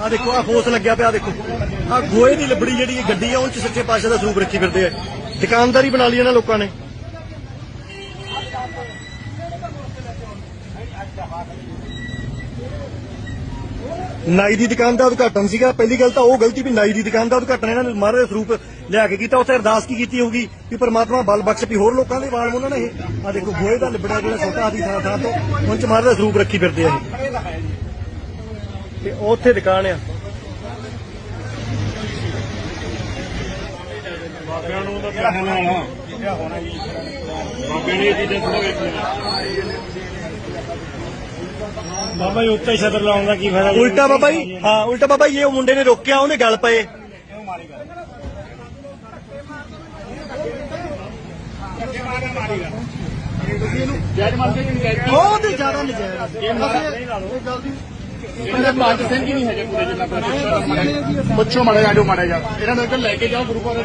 ਆ ਦੇਖੋ ਆ ਫੋਸ ਲੱਗਿਆ ਪਿਆ, ਦੇਖੋ। ਆ ਗੋਏ ਦੀ ਲੱਬੜੀ ਜਿਹੜੀ ਇਹ ਗੱਡੀ ਆ ਉਹ ਚ ਸੱਚੇ ਪਾਤਸ਼ਾਹ ਦਾ ਸਰੂਪ ਰੱਖੀ ਫਿਰਦੇ ਆ। ਦੁਕਾਨਦਾਰੀ ਬਣਾ ਲਈ ਇਹਨਾਂ ਲੋਕਾਂ ਨੇ। ਨਾਈ ਦੀ ਦੁਕਾਨ ਦਾ ਉਦਘਾਟਨ ਸੀਗਾ। ਪਹਿਲੀ ਗੱਲ ਤਾਂ ਉਹ ਗਲਤੀ ਵੀ ਨਾਈ ਦੀ ਦੁਕਾਨ ਦਾ ਉਦਘਾਟਨ ਇਹਨਾਂ ਨੇ ਮਹਾਰਾਜ ਦਾ ਸਰੂਪ ਲਿਆ ਕੇ ਕੀਤਾ। ਉੱਥੇ ਅਰਦਾਸ ਕੀ ਕੀਤੀ ਹੋਊਗੀ ਵੀ ਪ੍ਰਮਾਤਮਾ ਬਲ ਬਖਸ਼ ਵੀ ਹੋਰ ਲੋਕਾਂ ਦੇ ਵਾਲ ਉਹਨਾਂ ਨੇ ਇਹ ਆ ਦੇਖੋ ਗੋਏ ਦਾ ਲਿਬੜਾ ਜਿਹੜਾ ਛੋਟਾ ਆਦੀ ਥਾਂ ਥਾਂ ਤੋਂ ਹੁਣ ਚ ਮਹਾਰਾਜ ਦਾ ਸਰੂਪ ਰੱਖੀ ਫਿਰਦੇ ਆ ਇਹ। ਤੇ ਉਹ ਉੱਥੇ ਦੁਕਾਨ ਆ। ਬਾਬਿਆਂ ਨੂੰ ਤਾਂ ਕਿਹਾ ਹੋਣਾ ਕਿਹਾ ਹੋਣਾ ਜੀ ਬਾਬੇ ਨੇ ਬਾਬਾ ਜੀ ਉੱਤੇ ਛਤਰ ਲਾਉਣ ਦਾ ਕੀ ਫਾਇਦਾ? ਉਲਟਾ ਬਾਬਾ ਜੀ। ਹਾਂ ਉਲਟਾ ਬਾਬਾ ਜੀ ਇਹ ਉਹ ਮੁੰਡੇ ਨੇ ਰੋਕਿਆ ਉਹਨੇ ਗੱਲ ਪਏ। ਬਹੁਤ ਹੀ ਜ਼ਿਆਦਾ ਨਜਾਇਜ਼। ਇਹ ਨਹੀਂ ਲਾ ਸਿੰਘ ਹੀ ਨਹੀਂ ਹੈਗੇ ਪੂਰੇ ਜਿੰਨਾ ਪੁੱਛੋ ਮਾੜਾ ਜਾ ਜੋ ਮਾੜਾ ਜਾ ਇਹਨਾਂ ਨੂੰ ਇੱਧਰ ਲੈ ਕੇ ਜਾਓ, ਗੁਰੂ ਘਰ